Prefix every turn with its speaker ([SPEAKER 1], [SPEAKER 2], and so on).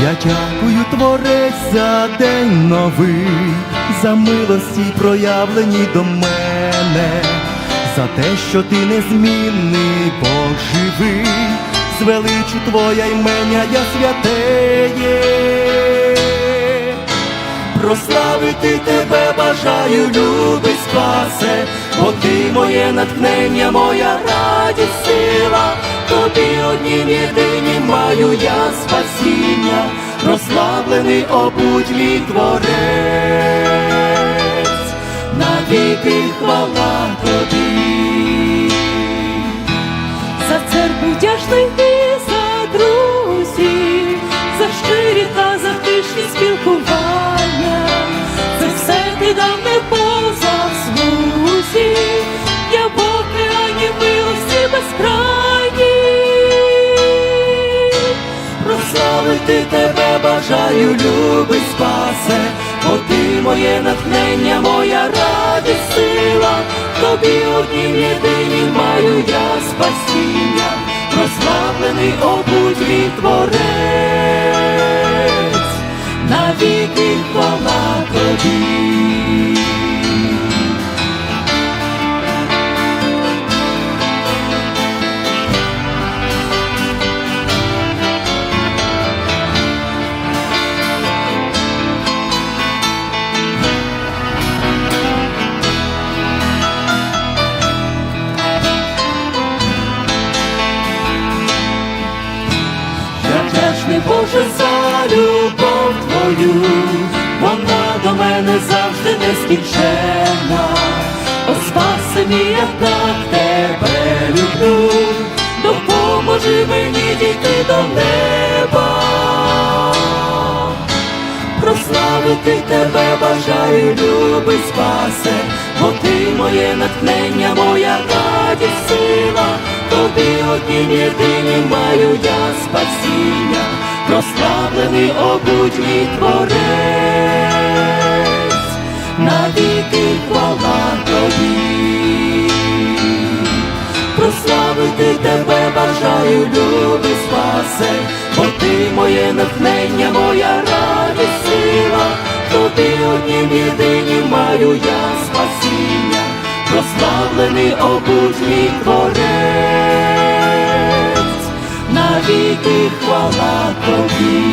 [SPEAKER 1] Дякую, творець, за день новий, за милості проявлені до мене, за те, що ти незмінний Бог живий, звеличу твоя імення я святеє. Прославити тебе бажаю, любий спасе, бо ти моє натхнення, моя радість, сила, тобі однім єдині маю я спасіння, прославлений обудь мій творець, навіки хвала тобі.
[SPEAKER 2] За церкву вдячний ти, за друзів,
[SPEAKER 1] бажаю, любий спасе, бо ти моє натхнення, моя радість, сила, тобі однім єдинім маю я спасіння, прославлений обудь мій творець, навіки хвала тобі. Боже за любов твою, вона до мене завжди нескінченна. О, спаси мій, я так тебе люблю, допоможи мені дійти до неба. Прославити тебе бажаю, любий спасе, бо ти моє натхнення, моя радість, сила, тобі однім єдинім маю я спасіння, прославлений обудь мій творець, навіки хвала тобі. Прославити тебе бажаю, любий спасе, бо ти моє натхнення, моя радість, сила, тобі однім єдинім маю я спасіння, прославлений обудь мій творець, навіки хвала тобі. you.